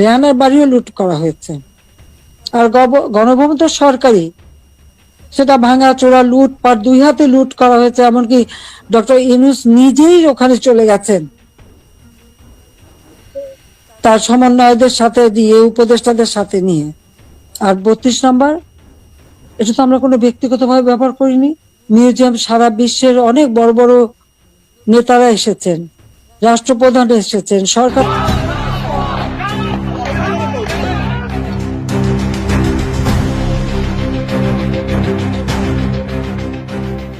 রেহানার বাড়িও লুট করা হয়েছে। আর গণভবন তো সরকারি। সেটা ভাঙা, চোরা লুট লুটপাট দুই হাতে লুট করা হয়েছে, এমনকি ডক্টর ইনুস নিজেই ওখানে চলে গেছেন। তার সমন্বয়দের সাথে দিয়ে, উপদেষ্টাদের সাথে নিয়ে। আর বত্রিশ নম্বর, এটা তো আমরা কোনো ব্যক্তিগতভাবে ব্যবহার করিনি। মিউজিয়াম সারা বিশ্বের অনেক বড় বড় নেতারা এসেছেন, রাষ্ট্রপ্রধান এসেছেন, সরকার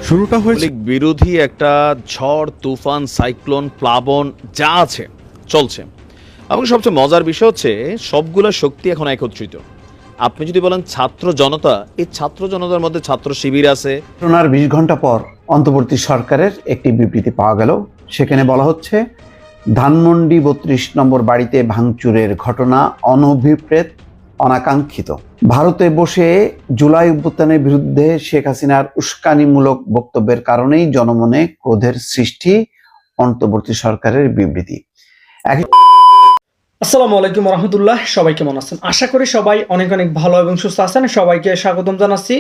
শুরুটা হয়েছে বিরোধী একটা ঝড় তুফান সাইক্লোন প্লাবন যা আছে চলছে। এবং সবচেয়ে মজার বিষয় হচ্ছে সবগুলো শক্তি এখন একত্রিত। আপনি যদি বলেন ছাত্র জনতা এই ছাত্র জনতার মধ্যে ছাত্র শিবির আছে। ঘটনার বিশ ঘণ্টা পর অন্তর্বর্তী সরকারের একটি বিবৃতি পাওয়া গেল। সেখানে বলা হচ্ছে ধানমন্ডি বত্রিশ নম্বর বাড়িতে ভাঙচুরের ঘটনা অনভিপ্রেত অনাকাঙ্ক্ষিত। ভারতে বসে জুলাই অভ্যুত্থানের বিরুদ্ধে শেখ হাসিনার উস্কানিমূলক বক্তব্যের কারণেই জনমনে ক্রোধের সৃষ্টি, অন্তর্বর্তী সরকারের বিবৃতি। আসসালামু আলাইকুম রহমতুল্লাহ, সবাই কেমন আছেন? আশা করি সবাই অনেক অনেক ভালো এবং সুস্থ আছেন। সবাইকে স্বাগতম জানাচ্ছি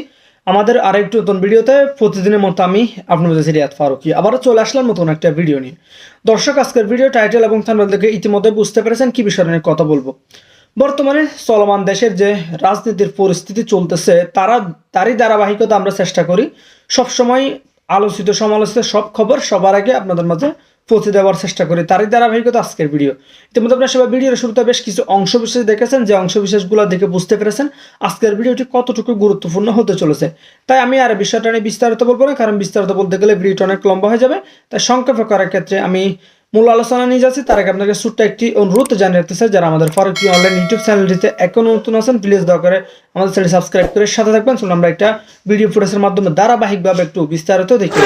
আমাদের আরেকটু নতুন ভিডিওতে। প্রতিদিনের মতো আমি আপনাদের রিয়াদ ফারুকি। আবারও চলে আসলাম নতুন একটা ভিডিও নিয়ে। দর্শক, আজকের ভিডিও টাইটেল এবং দেখে ইতিমধ্যে বুঝতে পেরেছেন কি বিষয় নিয়ে কথা বলব। বর্তমানে চলমান দেশের যে রাজনীতির পরিস্থিতি চলতেছে, তারা, তারই ধারাবাহিকতা আমরা চেষ্টা করি। সবসময় আলোচিত, সমালোচিত সব খবর সবার আগে আপনাদের মাঝে পৌঁছে দেওয়ার চেষ্টা করি। তারই ধারাবাহিকতা আজকের ভিডিও। ইতিমধ্যে আপনারা সবাই ভিডিওর শুরুতে বেশ কিছু অংশ বিশেষ দেখেছেন, যে অংশ বিশেষগুলো দেখে বুঝতে পেরেছেন আজকের ভিডিওটি কতটুকু গুরুত্বপূর্ণ হতে চলেছে। তাই আমি আর বিষয়টা নিয়ে বিস্তারিত বলব না, কারণ বিস্তারিত বলতে গেলে ভিডিওটা অনেক লম্বা হয়ে যাবে। তাই সংক্ষেপে করার ক্ষেত্রে আমি মূল আলোচনা নিয়ে যাচ্ছি। তার আগে আপনাকে ছোট্ট একটি অনুরোধ জানিয়ে রাখতে চাই, যারা আমাদের ফারুকি অনলাইন ইউটিউব চ্যানেলটিতে এখনও নতুন আছেন প্লিজ দয়া করে আমাদের চ্যানেল সাবস্ক্রাইব করে সাথে থাকবেন। চলুন আমরা একটা ভিডিও ফুটেজের মাধ্যমে ধারাবাহিকভাবে একটু বিস্তারিত দেখি।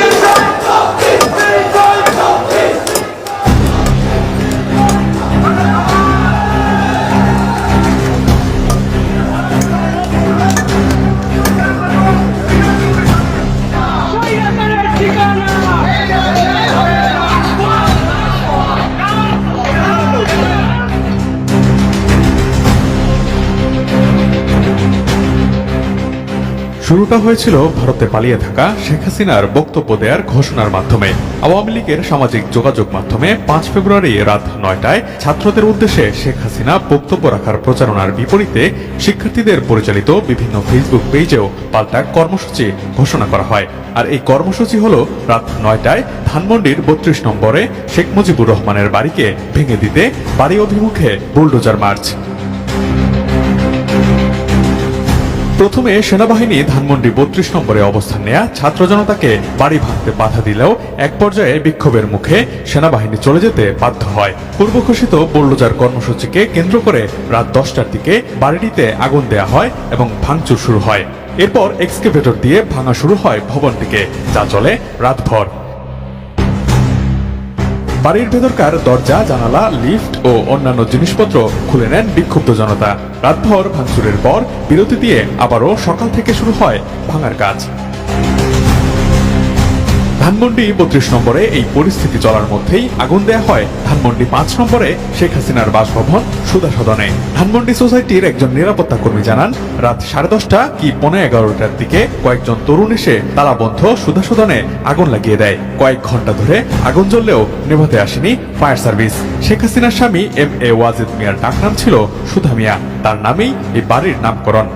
শুরুটা হয়েছিল ভারতে পালিয়ে থাকা শেখ হাসিনার বক্তব্য দেওয়ার ঘোষণার মাধ্যমে। আওয়ামী লীগের সামাজিক যোগাযোগ মাধ্যমে পাঁচ ফেব্রুয়ারি রাত নয়টায় ছাত্রদের উদ্দেশ্যে শেখ হাসিনা বক্তব্য রাখার প্রচারণার বিপরীতে শিক্ষার্থীদের পরিচালিত বিভিন্ন ফেসবুক পেজেও পাল্টা কর্মসূচি ঘোষণা করা হয়। আর এই কর্মসূচি হল রাত নয়টায় ধানমন্ডির বত্রিশ নম্বরে শেখ মুজিবুর রহমানের বাড়িকে ভেঙে দিতে বাড়ি অভিমুখে বুলডোজার মার্চ। প্রথমে সেনাবাহিনী ধানমন্ডি বত্রিশ নম্বরে অবস্থান নেয়া ছাত্র জনতাকে বাড়ি ভাঙতে বাধা দিলেও এক পর্যায়ে বিক্ষোভের মুখে সেনাবাহিনী চলে যেতে বাধ্য হয়। পূর্বঘোষিত বোল্ডোজার কর্মসূচিকে কেন্দ্র করে রাত দশটার দিকে বাড়িটিতে আগুন দেয়া হয় এবং ভাঙচুর শুরু হয়। এরপর এক্সকেভেটর দিয়ে ভাঙা শুরু হয় ভবনটিকে, যা চলে রাতভর। বাড়ির ভেতরকার দরজা, জানালা, লিফট ও অন্যান্য জিনিসপত্র খুলে নেন বিক্ষুব্ধ জনতা। রাতভর ভাঙচুরের পর বিরতি দিয়ে আবারও সকাল থেকে শুরু হয় ভাঙার কাজ। ধানমন্ডি বত্রিশ নম্বরে এই পরিস্থিতি চলার মধ্যেই আগুন দেয়া হয়। ধানমন্ডি পাঁচ নম্বরে শেখ হাসিনার বাসভবন সুদা সদনে। ধানমন্ডি সোসাইটির একজন নিরাপত্তা কর্মী জানান, রাত সাড়ে দশটা কি পনেরো এগারোটার দিকে কয়েকজন তরুণ এসে তালাবন্ধ সুদা সদনে আগুন লাগিয়ে দেয়। কয়েক ঘণ্টা ধরে আগুন জ্বললেও নেভাতে আসেনি ফায়ার সার্ভিস। শেখ হাসিনার স্বামী এম এ ওয়াজেদ মিয়ার ডাকনাম ছিল সুধা মিয়া। তার নামেই এই বাড়ির নামকরণ।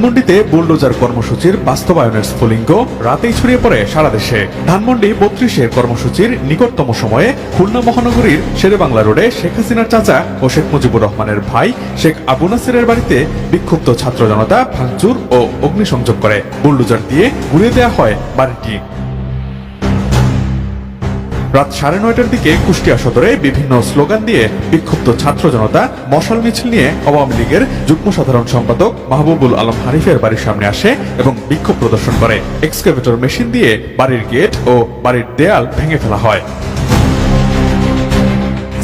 ধানমন্ডিতে বুলডোজার কর্মসূচির বাস্তবায়নের স্ফুলিঙ্গ রাতেই ছড়িয়ে পড়ে সারা দেশে। ধানমন্ডি বত্রিশের কর্মসূচির নিকটতম সময়ে খুলনা মহানগরীর শেরেবাংলা রোডে শেখ হাসিনার চাচা ও শেখ মুজিবুর রহমানের ভাই শেখ আবু নাসিরের বাড়িতে বিক্ষুব্ধ ছাত্র জনতা ভাঙচুর ও অগ্নিসংযোগ করে। বুলডোজার দিয়ে ঘুরিয়ে দেওয়া হয় বাড়িটি। রাত সাড়ে নয়টার দিকে কুষ্টিয়া সদরে বিভিন্ন স্লোগান দিয়ে বিক্ষুব্ধ ছাত্র জনতা মশাল মিছিল নিয়ে আওয়ামী লীগের যুগ্ম সাধারণ সম্পাদক মাহবুবুল আলম হারিফের বাড়ির সামনে আসে এবং বিক্ষোভ প্রদর্শন করে। এক্সকেভেটর মেশিন দিয়ে বাড়ির গেট ও বাড়ির দেয়াল ভেঙে ফেলা হয়।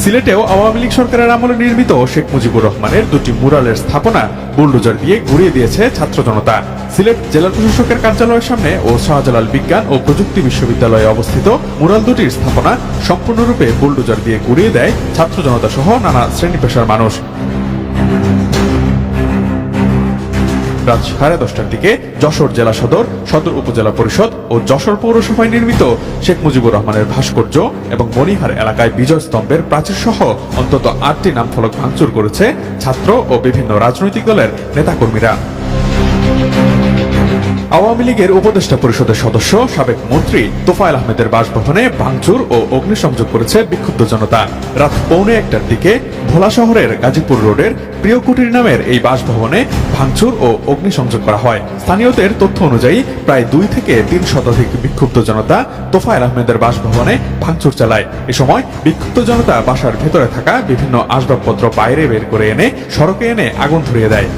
সিলেটেও আওয়ামী লীগ সরকারের আমলে নির্মিত শেখ মুজিবুর রহমানের দুটি মুরালের স্থাপনা বুলডোজার দিয়ে ঘুরিয়ে দিয়েছে ছাত্র জনতা। সিলেট জেলা প্রশাসকের কার্যালয়ের সামনে ও শাহজালাল বিজ্ঞান ও প্রযুক্তি বিশ্ববিদ্যালয়ে অবস্থিত মুরাল দুটির স্থাপনা সম্পূর্ণরূপে বুলডোজার দিয়ে ঘুরিয়ে দেয় ছাত্র জনতা সহ নানা শ্রেণি পেশার মানুষ। রাত সাড়ে দশটার দিকে যশোর জেলা সদর সদর উপজেলা পরিষদ ও যশোর পৌরসভায় নির্মিত শেখ মুজিবুর রহমানের ভাস্কর্য এবং মণিহার এলাকায় বিজয় স্তম্ভের প্রাচীর সহ অন্তত আটটি নাম ফলক ভাঙচুর করেছে ছাত্র ও বিভিন্ন রাজনৈতিক দলের নেতাকর্মীরা। আওয়ামী লীগের উপদেষ্টা পরিষদের সদস্য, সাবেক মন্ত্রী তোফায়েল আহমেদের বাসভবনে ভাঙচুর ও অগ্নিসংযোগ করেছে বিক্ষুব্ধ জনতা। রাত পৌনে একটার দিকে ভোলা শহরের গাজীপুর রোডের প্রিয় কুটির নামের এই বাসভবনে ভাঙচুর ও অগ্নিসংযোগ করা হয়। স্থানীয়দের তথ্য অনুযায়ী প্রায় দুই থেকে তিন শতাধিক বিক্ষুব্ধ জনতা তোফায়েল আহমেদের বাসভবনে ভাঙচুর চালায়। এ সময় বিক্ষুব্ধ জনতা বাসার ভেতরে থাকা বিভিন্ন আসবাবপত্র বাইরে বের করে এনে সড়কে এনে আগুন ধরিয়ে দেয়।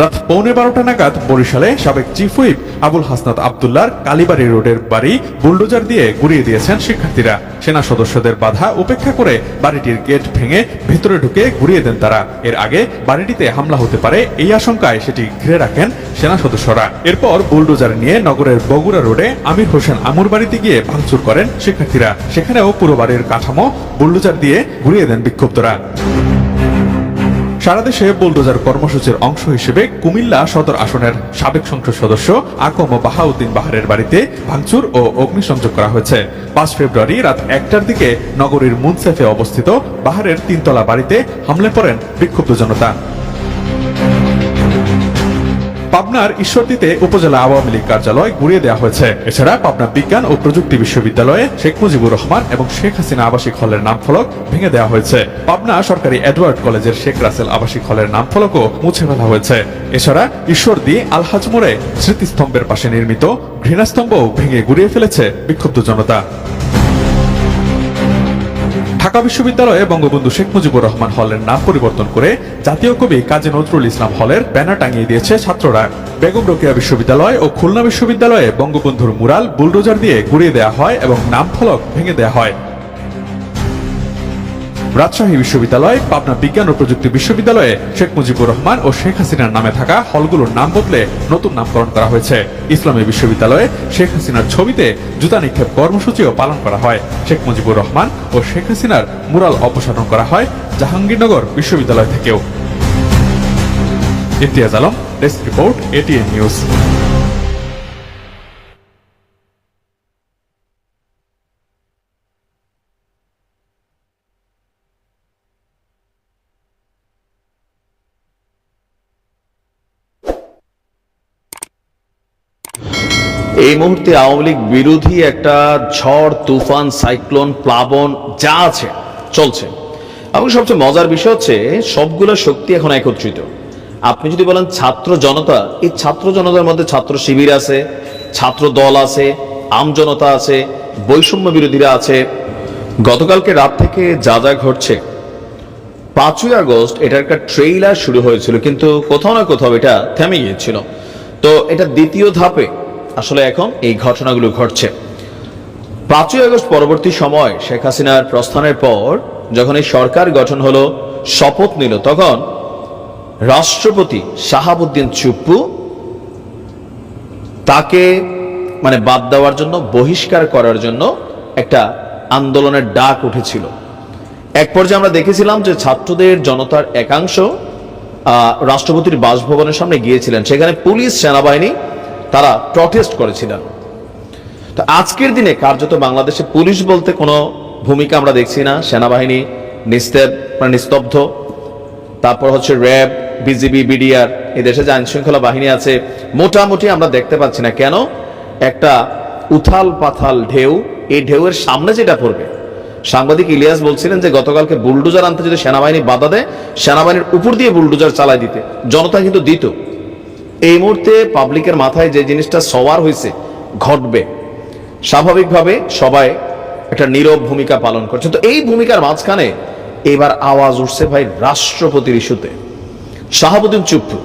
রাত পৌনে বারোটা নাগাদ বরিশালে সাবেক চিফ হুইপ আবুল হাসনাত আবদুল্লার কালীবাড়ি রোডের বাড়ি বুলডোজার দিয়ে গুড়িয়ে দিয়েছেন শিক্ষার্থীরা। সেনা সদস্যদের বাধা উপেক্ষা করে বাড়িটির গেট ভেঙে ভেতরে ঢুকে ঘুরিয়ে দেন তারা। এর আগে বাড়িটিতে হামলা হতে পারে এই আশঙ্কায় সেটি ঘিরে রাখেন সেনা সদস্যরা। এরপর বুলডোজার নিয়ে নগরের বগুড়া রোডে আমির হোসেন আমুর বাড়িতে গিয়ে ভাঙচুর করেন শিক্ষার্থীরা। সেখানেও পুরো বাড়ির কাঠামো বুলডোজার দিয়ে ঘুরিয়ে দেন বিক্ষুব্ধরা। সারা দেশে বুলডোজার কর্মসূচির অংশ হিসেবে কুমিল্লা সদর আসনের সাবেক সংসদ সদস্য আকম ও বাহাউদ্দিন বাহারের বাড়িতে ভাঙচুর ও অগ্নিসংযোগ করা হয়েছে। পাঁচ ফেব্রুয়ারি রাত একটার দিকে নগরীর মুনসেফে অবস্থিত বাহারের তিনতলা বাড়িতে হামলে পড়েন বিক্ষুব্ধ জনতা। পাবনার ঈশ্বরদীতে উপজেলা আওয়ামী লীগ কার্যালয় গুড়িয়ে দেওয়া হয়েছে। এছাড়া পাবনা বিজ্ঞান ও প্রযুক্তি বিশ্ববিদ্যালয়ে শেখ মুজিবুর রহমান এবং শেখ হাসিনা আবাসিক হলের নাম ফলক ভেঙে দেওয়া হয়েছে। পাবনা সরকারি এডওয়ার্ড কলেজের শেখ রাসেল আবাসিক হলের নাম ফলকও মুছে ফেলা হয়েছে। এছাড়া ঈশ্বরদী, আলহাজ মোড়ে স্মৃতিস্তম্ভের পাশে নির্মিত ঘৃণাস্তম্ভও ভেঙে গুড়িয়ে ফেলেছে বিক্ষুব্ধ জনতা। ঢাকা বিশ্ববিদ্যালয়ে বঙ্গবন্ধু শেখ মুজিবুর রহমান হলের নাম পরিবর্তন করে জাতীয় কবি কাজী নজরুল ইসলাম হলের ব্যানার টাঙিয়ে দিয়েছে ছাত্ররা। বেগম রোকেয়া বিশ্ববিদ্যালয় ও খুলনা বিশ্ববিদ্যালয়ে বঙ্গবন্ধুর মুরাল বুলডোজার দিয়ে ঘুরিয়ে দেওয়া হয় এবং নাম ফলক ভেঙে দেওয়া হয়। রাজশাহী বিশ্ববিদ্যালয়, পাবনা বিজ্ঞান ও প্রযুক্তি বিশ্ববিদ্যালয়ে শেখ মুজিবুর রহমান ও শেখ হাসিনার নামে থাকা হলগুলোর নাম বদলে নতুন নামকরণ করা হয়েছে। ইসলামী বিশ্ববিদ্যালয়ে শেখ হাসিনার ছবিতে জুতা নিক্ষেপ কর্মসূচিও পালন করা হয়। শেখ মুজিবুর রহমান ও শেখ হাসিনার মুরাল অপসারণ করা হয় জাহাঙ্গীরনগর বিশ্ববিদ্যালয় থেকেও। Imtiaz Alam, desk report, ATN news. এই মুহূর্তে আওয়ামী লীগ বিরোধী একটা ঝড়, তুফান, সাইক্লোন, প্লাবন যা আছে, চলছে। এবং সবচেয়ে মজার বিষয় হচ্ছে, সবগুলো শক্তি এখন একত্রিত। আপনি যদি বলেন ছাত্র জনতা, এই ছাত্র জনতার মধ্যে ছাত্র শিবির আছে, ছাত্র দল আছে, আম জনতা আছে, বৈষম্য বিরোধীরা আছে। গতকালকে রাত থেকে যা যা ঘটছে, পাঁচই আগস্ট এটার একটা ট্রেইলার শুরু হয়েছিল, কিন্তু কোথাও না কোথাও এটা থেমে গিয়েছিল। তো এটা দ্বিতীয় ধাপে আসলে এখন এই ঘটনাগুলো ঘটছে। পাঁচই আগস্ট পরবর্তী সময় শেখ হাসিনার প্রস্থানের পর যখন এই সরকার গঠন হলো, শপথ নিল, তখন রাষ্ট্রপতি শাহাবুদ্দিন চুপ্পু তাকে মানে বাদ দেওয়ার জন্য, বহিষ্কার করার জন্য একটা আন্দোলনের ডাক উঠেছিল। এক পর্যায়ে আমরা দেখেছিলাম যে ছাত্রদের জনতার একাংশ রাষ্ট্রপতির বাসভবনের সামনে গিয়েছিলেন। সেখানে পুলিশ, সেনাবাহিনী তারা প্রটেস্ট করেছিলেন। তো আজকের দিনে কার্যত বাংলাদেশে পুলিশ বলতে কোনো ভূমিকা আমরা দেখছি না। সেনাবাহিনী নিস্তেব মানে নিস্তব্ধ। তারপর হচ্ছে র্যাব, বিজিবি, বিডিআর এই দেশে যে আইন শৃঙ্খলা বাহিনী আছে, মোটামুটি আমরা দেখতে পাচ্ছি না। কেন? একটা উথাল পাথাল ঢেউ, এই ঢেউয়ের সামনে যেটা পড়বে, সাংবাদিক ইলিয়াস বলছিলেন যে গতকালকে বুলডোজার আনতে যদি সেনাবাহিনী বাধা দেয়, সেনাবাহিনীর উপর দিয়ে বুলডোজার চালায় দিতে। জনতা কিন্তু দিত। এই মুহূর্তে পাবলিকের মাথায় যে জিনিসটা সবার হয়েছে ঘটবে। স্বাভাবিকভাবে সবাই একটা নীরব ভূমিকা পালন করছে। তো এই ভূমিকার মাঝখানে এবার আওয়াজ উঠছে ভাই রাষ্ট্রপতির ইস্যুতে। শাহাবুদ্দিন চুপ্পু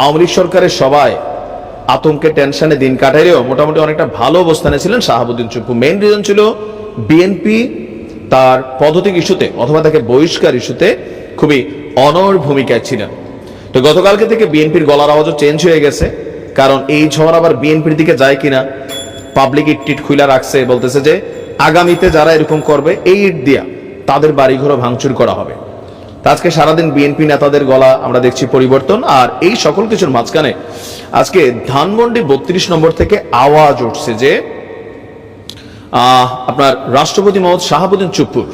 আওয়ামী লীগ সরকারের সবাই আতঙ্কে টেনশনে দিন কাটাইলেও মোটামুটি অনেকটা ভালো অবস্থানে ছিলেন শাহাবুদ্দিন চুপ্পু মেন রিজন ছিল বিএনপি তার পদ্ধতিক ইস্যুতে অথবা তাকে বহিষ্কার ইস্যুতে খুবই অনর ভূমিকায় ছিলেন। তো গতকালকে থেকে বিএনপির গলার আওয়াজও চেঞ্জ হয়ে গেছে, কারণ এই ঝড় আবার বিএনপির দিকে যায় কিনা পাবলিক ইট টিট খুইলা রাখছে, বলতেছে যে আগামীতে যারা এরকম করবে, এই ইট দিয়া তাদের বাড়িঘরও ভাঙচুর করা হবে। আজকে সারাদিন বিএনপি নেতাদের গলা আমরা দেখছি পরিবর্তন, আর এই সকল কিছুর মাঝখানে আজকে ধানমন্ডি বত্রিশ নম্বর থেকে আওয়াজ উঠছে যে আপনার রাষ্ট্রপতি মোহাম্মদ শাহাবুদ্দিন চুপ্পুর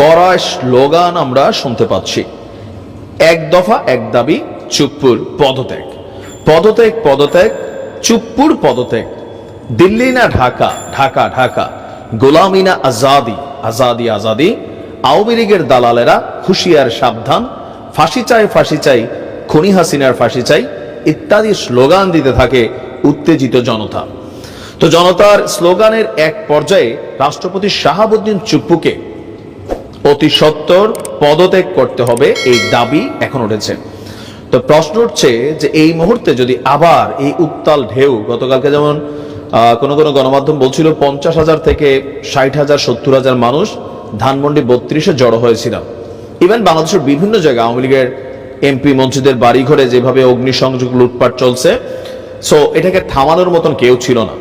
করা স্লোগান আমরা শুনতে পাচ্ছি। এক দফা, এক দাবি, চুপ্পুর পদত্যাগ। পদত্যাগ পদত্যাগ, চুপ্পুর পদত্যাগ। দিল্লি না ঢাকা? ঢাকা ঢাকা। গোলামি না আজাদি আজাদি আজাদি। আওয়ামী লীগের দালালেরা হুঁশিয়ার সাবধান, ফাঁসি চাই ফাঁসি চাই খনি হাসিনার ফাঁসি চাই ইত্যাদি স্লোগান দিতে থাকে উত্তেজিত জনতা। তো জনতার স্লোগানের এক পর্যায়ে রাষ্ট্রপতি শাহাবুদ্দিন চুপ্পুকে অতি সত্তর পদত্যাগ করতে হবে এই দাবি এখন উঠেছে। তো প্রশ্ন উঠছে যে এই মুহূর্তে যদি আবার এই উত্তাল ঢেউ, গতকালকে যেমন কোনো কোনো গণমাধ্যম বলছিল পঞ্চাশ হাজার থেকে ষাট হাজার, সত্তর হাজার মানুষ ধানমন্ডি বত্রিশে জড়ো হয়েছিল। ইভেন বাংলাদেশের বিভিন্ন জায়গায় আওয়ামী লীগের এমপি মন্ত্রীদের বাড়ি ঘরে যেভাবে অগ্নিসংযোগ লুটপাট চলছে, সো এটাকে থামানোর মতন কেউ ছিল না।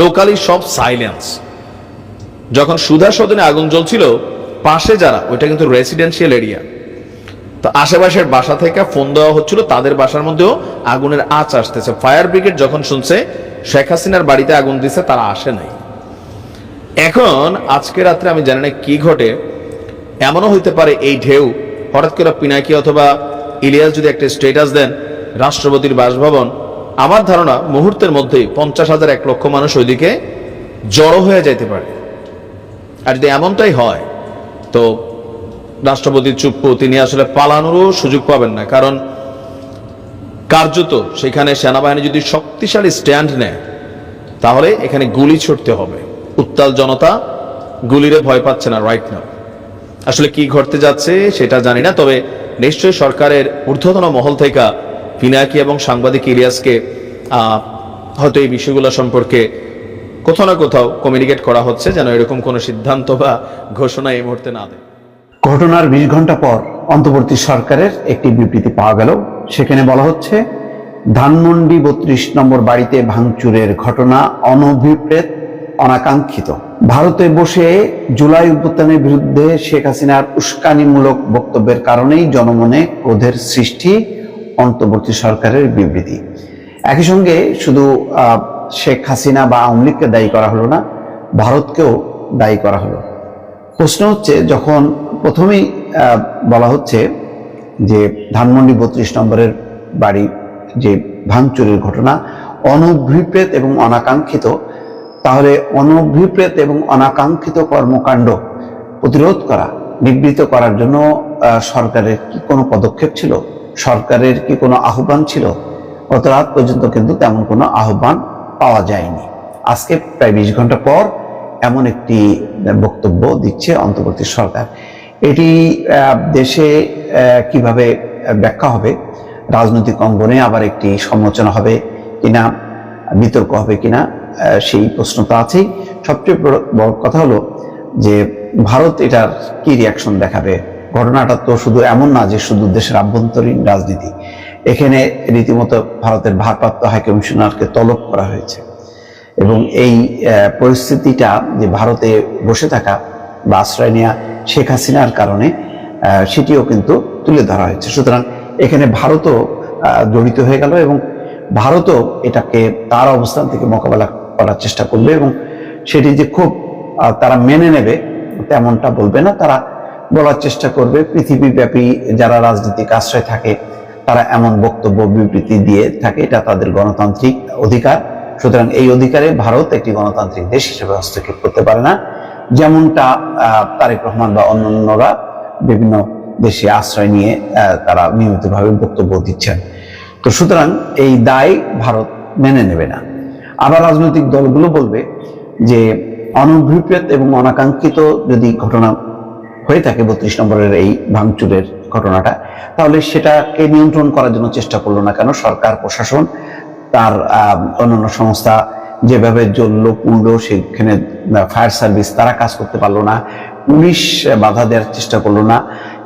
লোকালি সব সাইলেন্স যখন সুধা সদনে আগুন জ্বলছিল পাশে যারা, ওইটা কিন্তু রেসিডেন্সিয়াল এরিয়া তো আশেপাশের বাসা থেকে ফোন দেওয়া হচ্ছিল, তাদের বাসার মধ্যেও আগুনের আঁচ আসতেছে। ফায়ার ব্রিগেড যখন শুনছে, শেখ হাসিনার বাড়িতে আগুন দিছে, তারা আসে নাই। এখন, আজকে রাত্রে আমি জানি না কি ঘটে, এমনও হইতে পারে এই ঢেউ, হঠাৎ করে পিনাকি অথবা ইলিয়াস যদি একটা স্টেটাস দেন, রাষ্ট্রপতির বাসভবন, আমার ধারণা মুহূর্তের মধ্যেই পঞ্চাশ হাজার এক লক্ষ মানুষ ওইদিকে জড়ো হয়ে যাইতে পারে। আর যদি এমনটাই হয় তো রাষ্ট্রপতি চুপ্পু, তিনি আসলে পালানোরও সুযোগ পাবেন না। কারণ কার্যত সেখানে সেনাবাহিনী যদি শক্তিশালী স্ট্যান্ড নেয়, তাহলে এখানে গুলি ছুটতে হবে। উত্তাল জনতা গুলিরে ভয় পাচ্ছে না রাইট নাও আসলে কি ঘটতে যাচ্ছে সেটা জানি না, তবে নিশ্চয়ই সরকারের ঊর্ধ্বতন মহল থেকে পিনাকি এবং সাংবাদিক ইলিয়াসকে হয়তো এই বিষয়গুলো সম্পর্কে কোথাও না কোথাও কমিউনিকেট করা হচ্ছে যেন এরকম কোনো সিদ্ধান্ত বা ঘোষণা এই মুহূর্তে না দেয়। ঘটনার বিশ ঘণ্টা পর অন্তর্বর্তী সরকারের একটি বিবৃতি পাওয়া গেল। সেখানে বলা হচ্ছে, ধানমন্ডি বত্রিশ নম্বর বাড়িতে ভাঙচুরের ঘটনা অনভিপ্রেত, অনাকাঙ্ক্ষিত। ভারতে বসে জুলাই উত্থানের বিরুদ্ধে শেখ হাসিনার উস্কানিমূলক বক্তব্যের কারণেই জনমনে ক্রোধের সৃষ্টি, অন্তর্বর্তী সরকারের বিবৃতি। একই সঙ্গে শুধু শেখ হাসিনা বা আওয়ামী লীগকে দায়ী করা হলো না, ভারতকেও দায়ী করা হলো। প্রশ্ন হচ্ছে, যখন প্রথমেই বলা হচ্ছে যে ধানমন্ডি বত্রিশ নম্বরের বাড়ি যে ভাঙচুরের ঘটনা অনভিপ্রেত এবং অনাকাঙ্ক্ষিত, তাহলে অনভিপ্রেত এবং অনাকাঙ্ক্ষিত কর্মকাণ্ড প্রতিরোধ করা, নিবৃত করার জন্য সরকারের কি কোনো পদক্ষেপ ছিল? সরকারের কি কোনো আহ্বান ছিল? গত রাত পর্যন্ত কিন্তু তেমন কোনো আহ্বান পাওয়া যায়নি। আজকে প্রায় বিশ ঘণ্টা পর এমন একটি বক্তব্য দিচ্ছে অন্তর্বর্তী সরকার। এটি দেশে কীভাবে ব্যাখ্যা হবে, রাজনৈতিক অঙ্গনে আবার একটি সমালোচনা হবে কিনা, বিতর্ক হবে কিনা সেই প্রশ্ন তো আছেই। সবচেয়ে বড় কথা হলো যে ভারত এটার কি রিয়াকশন দেখাবে? ঘটনাটা তো শুধু এমন না যে শুধু দেশের আভ্যন্তরীণ রাজনীতি। এখানে রীতিমতো ভারতের ভারপ্রাপ্ত হাই কমিশনারকে তলব করা হয়েছে। এবং এই পরিস্থিতিটা যে ভারতে বসে থাকা বা আশ্রয় নেওয়া শেখ হাসিনার কারণে সেটিও কিন্তু তুলে ধরা হয়েছে। সুতরাং এখানে ভারতও জড়িত হয়ে গেল এবং ভারতও এটাকে তার অবস্থান থেকে মোকাবেলা করার চেষ্টা করবে এবং সেটি যে খুব তারা মেনে নেবে তেমনটা বলবে না। তারা বলার চেষ্টা করবে, পৃথিবীব্যাপী যারা রাজনীতিক আশ্রয় থাকে তারা এমন বক্তব্য বিবৃতি দিয়ে থাকে, এটা তাদের গণতান্ত্রিক অধিকার। সুতরাং এই অধিকারে ভারত একটি গণতান্ত্রিক দেশ হিসেবে হস্তক্ষেপ করতে পারে না। যেমনটা তারেক রহমান বা অন্যান্যরা বিভিন্ন দেশে আশ্রয় নিয়ে তারা নিয়মিতভাবে বক্তব্য দিচ্ছেন। তো সুতরাং এই দায় ভারত মেনে নেবে না। আবার রাজনৈতিক দলগুলো বলবে যে, অনভিপ্রেত এবং অনাকাঙ্ক্ষিত যদি ঘটনা হয়ে থাকে বত্রিশ নম্বরের এই ভাঙচুরের ঘটনাটা, তাহলে সেটাকে নিয়ন্ত্রণ করার জন্য চেষ্টা করল না কেন সরকার, প্রশাসন, তার অন্যান্য সংস্থা, যেভাবে জ্বলল পুড়লো সেখানে ফায়ার সার্ভিস, তারা কাজ করতে পারল না, পুলিশ বাধা দেওয়ার চেষ্টা করল না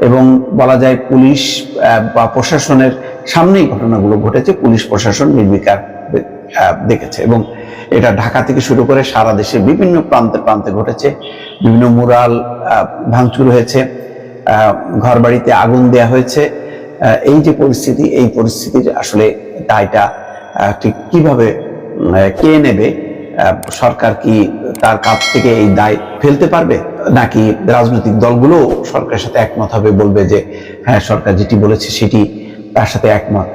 এবং বলা যায় পুলিশ বা প্রশাসনের সামনেই ঘটনাগুলো ঘটেছে, পুলিশ প্রশাসন নির্বিকার দেখেছে এবং এটা ঢাকা থেকে শুরু করে সারা দেশে বিভিন্ন প্রান্তে প্রান্তে ঘটেছে, বিভিন্ন মুরাল ভাঙচুর হয়েছে। ঘর বাড়িতে আগুন দেয়া হয়েছে। এই যে পরিস্থিতি, এই পরিস্থিতির আসলে দায়টা ঠিক কীভাবে কে নেবে? সরকার কি তার কাছ থেকে এই দায় ফেলতে পারবে? নাকি রাজনৈতিক দলগুলো সরকারের সাথে একমত হবে, বলবে যে হ্যাঁ সরকার যেটি বলেছে সেটি তার সাথে একমত?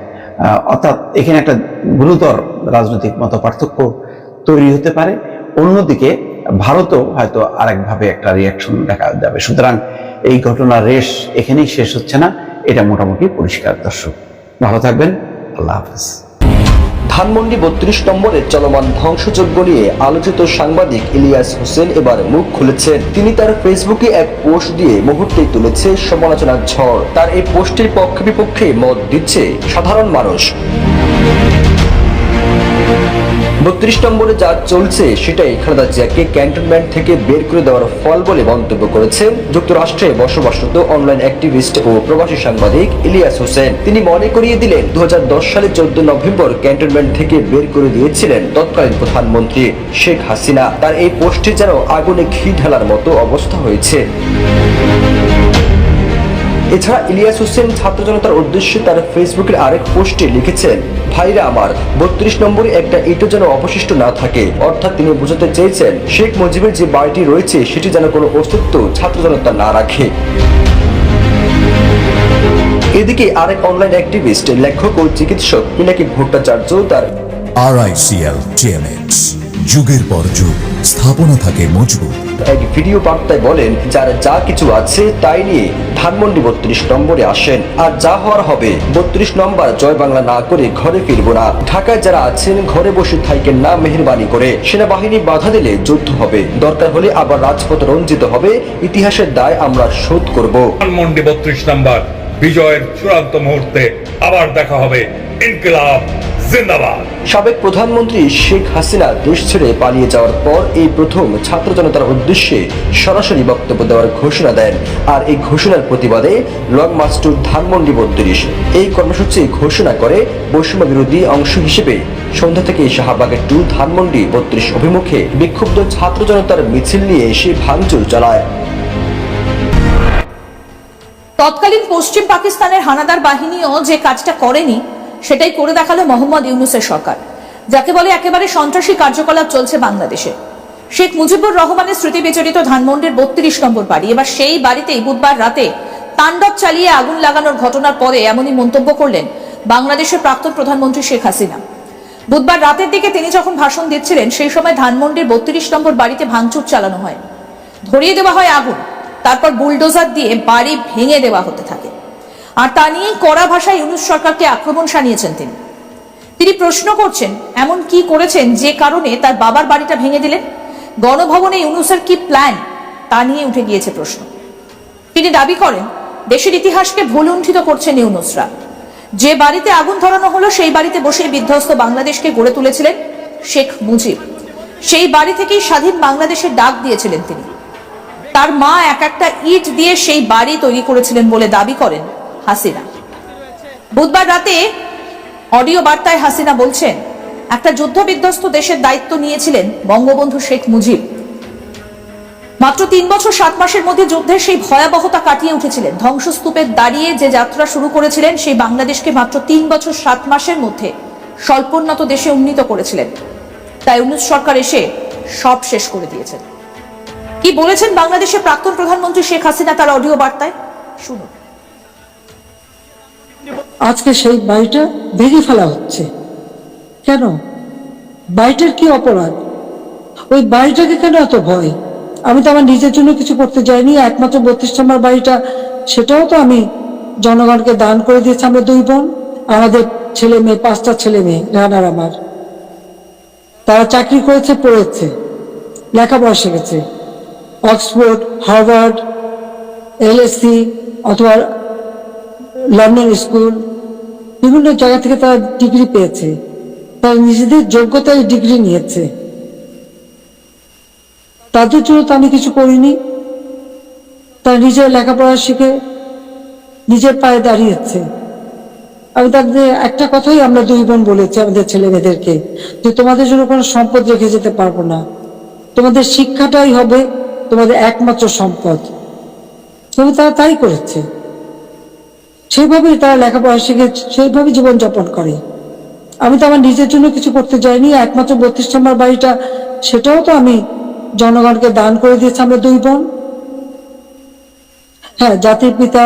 অর্থাৎ এখানে একটা গুরুতর রাজনৈতিক মত পার্থক্য তৈরি হতে পারে। অন্যদিকে ভারতও হয়তো আরেকভাবে একটা রিয়াকশন দেখা যাবে। সুতরাং এই ঘটনার রেশ এখানেই শেষ হচ্ছে না। এটা মোটামুটি পরিষ্কার, দর্শক। ভালো থাকবেন। আল্লাহ হাফেজ। ধানমন্ডি বত্রিশ নম্বরের চলমান ধ্বংসযজ্ঞ নিয়ে আলোচিত সাংবাদিক ইলিয়াস হোসেন এবার মুখ খুলেছেন তিনি তার ফেসবুকে এক পোস্ট দিয়ে মুহূর্তেই তুলেছে সমালোচনার ঝড়। তার এই পোস্টের পক্ষে বিপক্ষে মত দিচ্ছে সাধারণ মানুষ। বত্রিশ নম্বরে যা চলছে সেটাই খালেদা জিয়াকে ক্যান্টনমেন্ট থেকে বের করে দেওয়ার ফল বলে মন্তব্য করেছেন যুক্তরাষ্ট্রে বসবাসরত অনলাইন অ্যাক্টিভিস্ট ও প্রবাসী সাংবাদিক ইলিয়াস হোসেন। তিনি মনে করিয়ে দিলেন দু হাজার দশ সালে চোদ্দ নভেম্বর ক্যান্টনমেন্ট থেকে বের করে দিয়েছিলেন তৎকালীন প্রধানমন্ত্রী শেখ হাসিনা। তার এই পোস্টে যেন আগুনে ঘি ঢালার মতো অবস্থা হয়েছে। এছাড়া ইলিয়াস হোসেন ছাত্র জনতার উদ্দেশ্যে তার ফেসবুকের আরেক পোস্টে লিখেছেন, ভাইরা আমার, বত্রিশ নম্বরে একটা ইটও যেন অবশিষ্ট না থাকে। অর্থাৎ তিনি বোঝাতে চেয়েছেন, শেখ মুজিবের যে বাড়িটি রয়েছে, সেটি যেন কোনো অস্তিত্ব ছাত্র জনতা না রাখে। এদিকে আরেক অনলাইন অ্যাক্টিভিস্ট, লেখক ও চিকিৎসক পিনাকি ভট্টাচার্য তার আরআইসিএল টিএমএক্স যুগের পর যুগ স্থাপনা থাকে মজবুত। এক ভিডিও বার্তায় বলেন যার যা কিছু আছে তাই নিয়ে ধানমন্ডি বত্রিশ নম্বরে আসেন আর যা হওয়ার হবে বত্রিশ নম্বর জয় বাংলা না করে ঘরে ফিরবো না। ঢাকায় যারা আছেন ঘরে বসে থাকেন না মেহরবানি করে। সেনাবাহিনী বাধা দিলে যুদ্ধ হবে। দরকার হলে আবার রাজপথ রঞ্জিত হবে। ইতিহাসের দায় আমরা শোধ করব। ধানমন্ডি বত্রিশ নম্বর বিজয়ের চূড়ান্ত মুহূর্তে আবার দেখা হবে। ইনকিলাব। জিন্দাবাদ। সাবেক প্রধানমন্ত্রী শেখ হাসিনা দেশ ছেড়ে পালিয়ে যাওয়ার পর এই প্রথম ছাত্র জনতার উদ্দেশ্যে সরাসরি বক্তব্য দেওয়ার ঘোষণা দেন। আর এই ঘোষণার প্রতিবাদে লং মার্চ টু ধানমন্ডি বত্রিশ। এই কর্মসূচি ঘোষণা করে বৈষম্য বিরোধী অংশ হিসেবে সন্ধ্যা থেকে শাহবাগের টু ধানমন্ডি বত্রিশ অভিমুখে বিক্ষুব্ধ ছাত্র জনতার মিছিল নিয়ে এসে ভাঙচুর চালায়। তৎকালীন পশ্চিম পাকিস্তানের হানাদার বাহিনীও যে কাজটা করেনি সেটাই করে দেখাল মোহাম্মদ ইউনুসের সরকার, যাকে বলে একেবারে সন্ত্রাসী কার্যকলাপ চলছে বাংলাদেশে। শেখ মুজিবুর রহমানের স্মৃতি বিচরিত ধানমন্ডির বত্রিশ নম্বর বাড়ি। এবার সেই বাড়িতেই বুধবার রাতে তাণ্ডব চালিয়ে আগুন লাগানোর ঘটনার পরে এমনই মন্তব্য করলেন বাংলাদেশের প্রাক্তন প্রধানমন্ত্রী শেখ হাসিনা। বুধবার রাতের দিকে তিনি যখন ভাষণ দিচ্ছিলেন, সেই সময় ধানমন্ডির বত্রিশ নম্বর বাড়িতে ভাঙচুর চালানো হয়। ধরিয়ে দেওয়া হয় আগুন, তারপর বুলডোজার দিয়ে বাড়ি ভেঙে দেওয়া হতে থাকে। আর তা নিয়েই কড়া ভাষায় ইউনুস সরকারকে আক্রমণ সানিয়েছেন তিনি। তিনি প্রশ্ন করছেন, এমন কি করেছেন যে কারণে তার বাবার বাড়িটা ভেঙে দিলেন? গণভবনে ইউনুসের কি প্ল্যান? তা নিয়ে উঠে গিয়েছে প্রশ্ন। তিনি দাবি করেন, দেশের ইতিহাসকে ভুলুণ্ঠিত করছেন ইউনুসরা। যে বাড়িতে আগুন ধরানো হলো, সেই বাড়িতে বসে বিধ্বস্ত বাংলাদেশকে গড়ে তুলেছিলেন শেখ মুজিব। সেই বাড়ি থেকেই স্বাধীন বাংলাদেশের ডাক দিয়েছিলেন তিনি। তার মা এক একটা ইট দিয়ে সেই বাড়ি তৈরি করেছিলেন বলে দাবি করেন হাসিনা। বুধবার রাতে অডিও বার্তায় হাসিনা বলছেন, একটা যুদ্ধ বিধ্বস্ত দেশের দায়িত্ব নিয়েছিলেন বঙ্গবন্ধু শেখ মুজিব। মাত্র তিন বছর সাত মাসের মধ্যে যুদ্ধের সেই ভয়াবহতা কাটিয়ে উঠেছিলেন। ধ্বংসস্তূপের দাঁড়িয়ে যে যাত্রা শুরু করেছিলেন, সেই বাংলাদেশকে মাত্র তিন বছর সাত মাসের মধ্যে স্বল্পোন্নত দেশে উন্নীত করেছিলেন। তাই উনিশ সরকার এসে সব শেষ করে দিয়েছেন। কি বলেছেন বাংলাদেশের প্রাক্তন প্রধানমন্ত্রী শেখ হাসিনা তার অডিও বার্তায়? শুনুন। আজকে সেই বাড়িটা ভেঙে ফেলা হচ্ছে। কেন? বাড়িটার কি অপরাধ? ওই বাড়িটাকে কেন এত ভয়? আমি তো আমার নিজের জন্য কিছু করতে যাইনি, একমাত্র বত্রিশ নম্বর বাড়িটা, সেটাও তো আমি জনগণকে দান করে দিয়েছি আমরা দুই বোন, আমাদের ছেলে মেয়ে, পাঁচটা ছেলে মেয়ে, রানার আমার। তারা চাকরি করেছে, পড়েছে, লেখাপড়া শিখেছে। অক্সফোর্ড, হার্ভার্ড এলএসসি অথবা লন্ডন স্কুল বিভিন্ন জায়গা থেকে তারা ডিগ্রি পেয়েছে। তারা নিজেদের যোগ্যতায় ডিগ্রি নিয়েছে। তাদের জন্য তো আমি কিছু করিনি। তারা নিজের লেখাপড়া শিখে নিজের পায়ে দাঁড়িয়েছে। আমি তাদের একটা কথাই আমরা দুই বোন বলেছি আমাদের ছেলে মেয়েদেরকে যে তোমাদের জন্য কোনো সম্পদ রেখে যেতে পারব না। তোমাদের শিক্ষাটাই হবে তোমাদের একমাত্র সম্পদ। তবে তারা তাই করেছে। সেইভাবেই তারা লেখাপড়া শিখে সেইভাবে জীবনযাপন করে। আমি তো আমার নিজের জন্য কিছু করতে যাইনি, একমাত্র বত্রিশ নম্বর বাড়িটা, সেটাও তো আমি জনগণকে দান করে দিয়েছি আমরা দুই বোন। হ্যাঁ জাতির পিতা,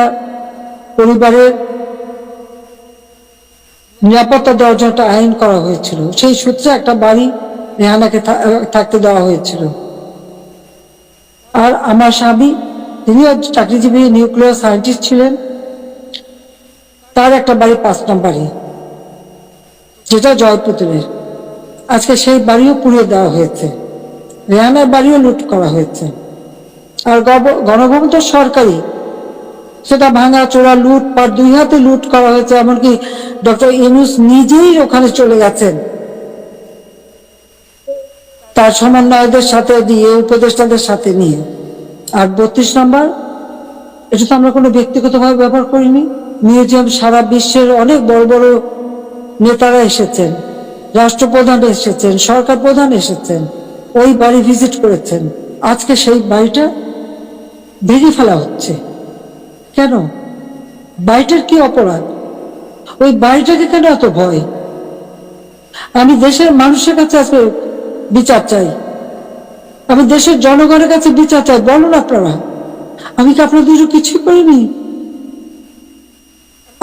পরিবারের নিরাপত্তা দেওয়ার জন্য একটা আইন করা হয়েছিল। সেই সূত্রে একটা বাড়ি রেহানাকে থাকতে দেওয়া হয়েছিল। আর আমার স্বামী, তিনিও চাকরিজীবী, নিউক্লিয়ার সায়েন্টিস্ট ছিলেন। তার একটা বাড়ি পাঁচ নম্বরই যেটা জয়পুতুলের আজকে সেই বাড়িও পুড়িয়ে দেওয়া হয়েছে। রেহানার বাড়িও লুট করা হয়েছে। আর গণভবন তো সরকারি, সেটা ভাঙা, চোরা, লুট পাট দুই হাতে লুট করা হয়েছে, এমনকি ডক্টর ইনুস নিজেই ওখানে চলে গেছেন। তার সমন্বয়দের সাথে দিয়ে, উপদেষ্টাদের সাথে নিয়ে। আর বত্রিশ নম্বর, এটা তো আমরা কোনো ব্যক্তিগতভাবে ব্যবহার করিনি। মিউজিয়াম সারা বিশ্বের অনেক বড় বড় নেতারা এসেছেন, রাষ্ট্রপ্রধান এসেছেন, সরকার প্রধান এসেছেন, ওই বাড়ি ভিজিট করেছেন। আজকে সেই বাড়িটা ভেঙে ফেলা হচ্ছে। কেন? বাড়িটার কি অপরাধ? ওই বাড়িটাকে কেন এত ভয়? আমি দেশের মানুষের কাছে আজকে বিচার চাই। আমি দেশের জনগণের কাছে বিচার চাই, বলুন আপনারা। আমি কি আপনাদের কিছুই করিনি?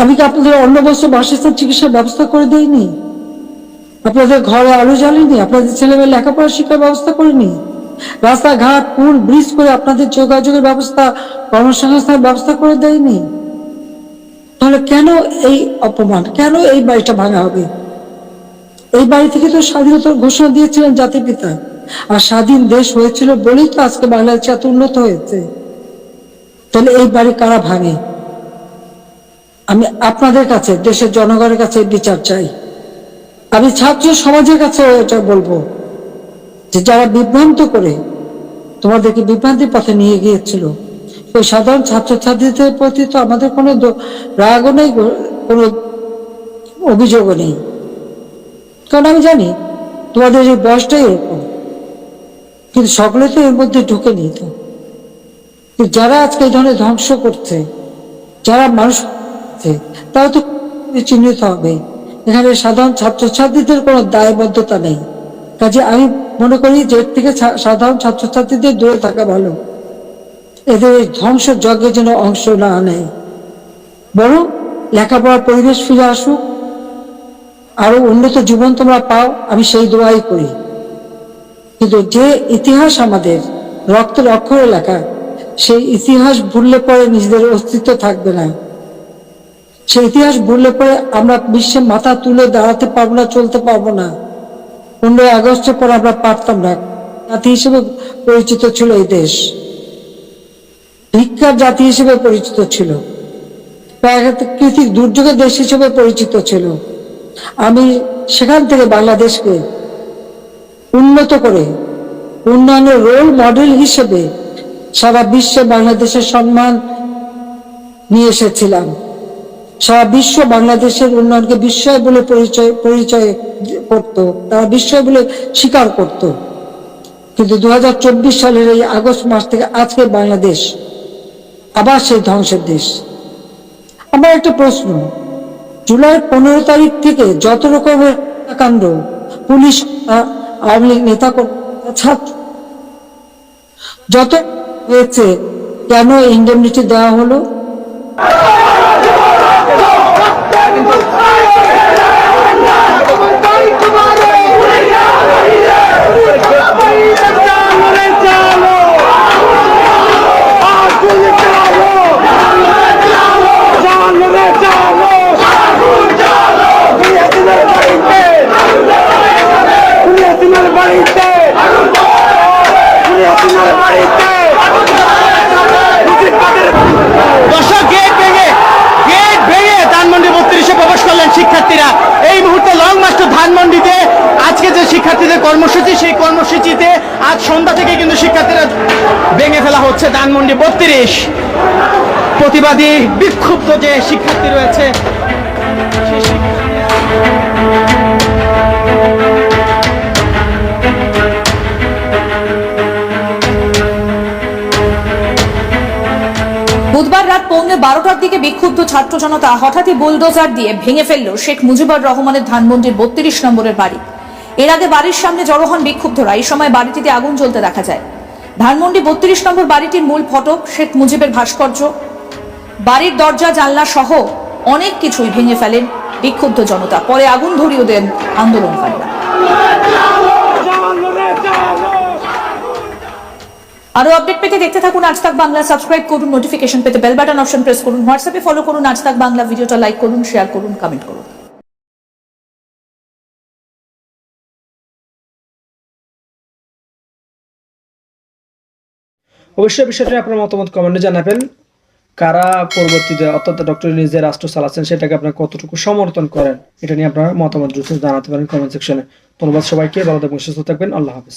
আমি কি আপনাদের অন্য বস্তু বাসস্থান চিকিৎসার ব্যবস্থা করে দেইনি? আপনাদের ঘরে আলো জ্বালিনি? আপনাদের ছেলেমেয়ে লেখাপড়া শিক্ষার ব্যবস্থা করিনি? রাস্তাঘাট, পুল, ব্রিজ করে আপনাদের যোগাযোগের ব্যবস্থা, কর্মসংস্থানের ব্যবস্থা করে দেয়নি তাহলে কেন এই অপমান? কেন এই বাড়িটা ভাঙা হবে? এই বাড়ি থেকে তো স্বাধীনতার ঘোষণা দিয়েছিলেন জাতির পিতা। আর স্বাধীন দেশ হয়েছিল বলেই তো আজকে বাংলাদেশ এত উন্নত হয়েছে। তাহলে এই বাড়ি কারা ভাঙে? আমি আপনাদের কাছে, দেশের জনগণের কাছে বিচার চাই। আমি ছাত্র সমাজের কাছে এটা বলব যে যারা বিভ্রান্ত করে তোমাদেরকে বিভ্রান্তির পথে নিয়ে গিয়েছিল, ওই সাধারণ ছাত্রছাত্রীদের প্রতি তো আমাদের কোনো রাগও নেই কোনো অভিযোগও নেই। কারণ আমি জানি তোমাদের এই বয়সটাই এরকম, কিন্তু সকলে তো এর মধ্যে ঢুকে নিত। যারা আজকে এই ধরনের ধ্বংস করছে, যারা মানুষ করছে, তারা তো চিহ্নিত হবে। এখানে সাধারণ ছাত্রছাত্রীদের কোনো দায়বদ্ধতা নেই। কাজে আমি মনে করি যে থেকে সাধারণ ছাত্রছাত্রীদের দূরে থাকা ভালো। এদের এই ধ্বংস যজ্ঞের যেন অংশ না নেয় বরং লেখাপড়ার পরিবেশ ফিরে আসুক আরও উন্নত জীবন তোমরা পাও আমি সেই দোয়াই করি। কিন্তু যে ইতিহাস আমাদের রক্তের অক্ষরে লেখা সেই ইতিহাস ভুললে পরে নিজেদের অস্তিত্ব থাকবে না। সেই ইতিহাস ভুললে পরে আমরা বিশ্বে মাথা তুলে দাঁড়াতে পারব না, চলতে পারব না। পনেরোই আগস্টের পর আমরা পারতাম না। জাতি হিসেবে পরিচিত ছিল এই দেশ। ভিক্ষার জাতি হিসেবে পরিচিত ছিল। প্রাকৃতিক দুর্যোগের দেশ হিসেবে পরিচিত ছিল। আমি সেখান থেকে বাংলাদেশকে উন্নত করে, উন্নয়নের রোল মডেল হিসেবে সারা বিশ্বে বাংলাদেশের সম্মান নিয়ে এসেছিলাম। সারা বিশ্ব বাংলাদেশের উন্নয়নকে বিস্ময় বলে পরিচয় পরিচয় করত, তারা বিস্ময় বলে স্বীকার করত। কিন্তু দু হাজার চব্বিশ সালের এই আগস্ট মাস থেকে আজকে বাংলাদেশ আবার সেই ধ্বংসের দেশ। আমার একটা প্রশ্ন, জুলাই পনেরো তারিখ থেকে যত রকমের কাণ্ড পুলিশ আওয়ামী লীগ নেতা ছাত্র যত হয়েছে, কেন ইন্ডেমনিটি দেওয়া হলো? দর্শক গেট ভেঙে গেট ভেঙে ধানমন্ডি বত্রিশে প্রবেশ করলেন শিক্ষার্থীরা। এই মুহূর্তে লং মাস্টার ধানমন্ডিতে আজকে যে শিক্ষার্থীদের কর্মসূচি, সেই কর্মসূচিতে আজ সন্ধ্যা থেকে কিন্তু শিক্ষার্থীরা ভেঙে ফেলা হচ্ছে ধানমন্ডি বত্রিশ। প্রতিবাদী বিক্ষুব্ধ যে শিক্ষার্থী রয়েছে বারোটার দিকে বিক্ষুব্ধ ছাত্র জনতা হঠাৎই বুলডোজার দিয়ে ভেঙে ফেলল শেখ মুজিবুর রহমানের ধানমন্ডির বত্রিশ নম্বরের বাড়ি। এর আগে বাড়ির সামনে জড়ো হন বিক্ষুব্ধরা। এই সময় বাড়িটিতে আগুন জ্বলতে দেখা যায়। ধানমন্ডি বত্রিশ নম্বর বাড়িটির মূল ফটক শেখ মুজিবের ভাস্কর্য। বাড়ির দরজা, জানলা সহ অনেক কিছুই ভেঙে ফেলেন বিক্ষুব্ধ জনতা। পরে আগুন ধরিয়ে দেন আন্দোলনকারীরা। আরও আপডেট পেতে দেখতে থাকুন আজ তাক বাংলা সাবস্ক্রাইব করুন নোটিফিকেশন পেতে বেল বাটন অপশন প্রেস করুন হোয়াটসঅ্যাপে ফলো করুন, আজ তাক বাংলা ভিডিওটা লাইক করুন শেয়ার করুন কমেন্ট করুন। অবশ্যই বিষয়টি আপনার মতামত কমেন্টে জানাবেন। কারা পরবর্তীতে অর্থাৎ ডক্টর নিজে রাষ্ট্র চালাচ্ছেন, সেটাকে আপনার কতটুকু সমর্থন করেন, এটা নিয়ে আপনার মতামত জানাতে পারেন কমেন্ট সেকশনে ধন্যবাদ সবাইকে, ভালো থাকবেন, সুস্থ থাকবেন, আল্লাহ হাফিজ।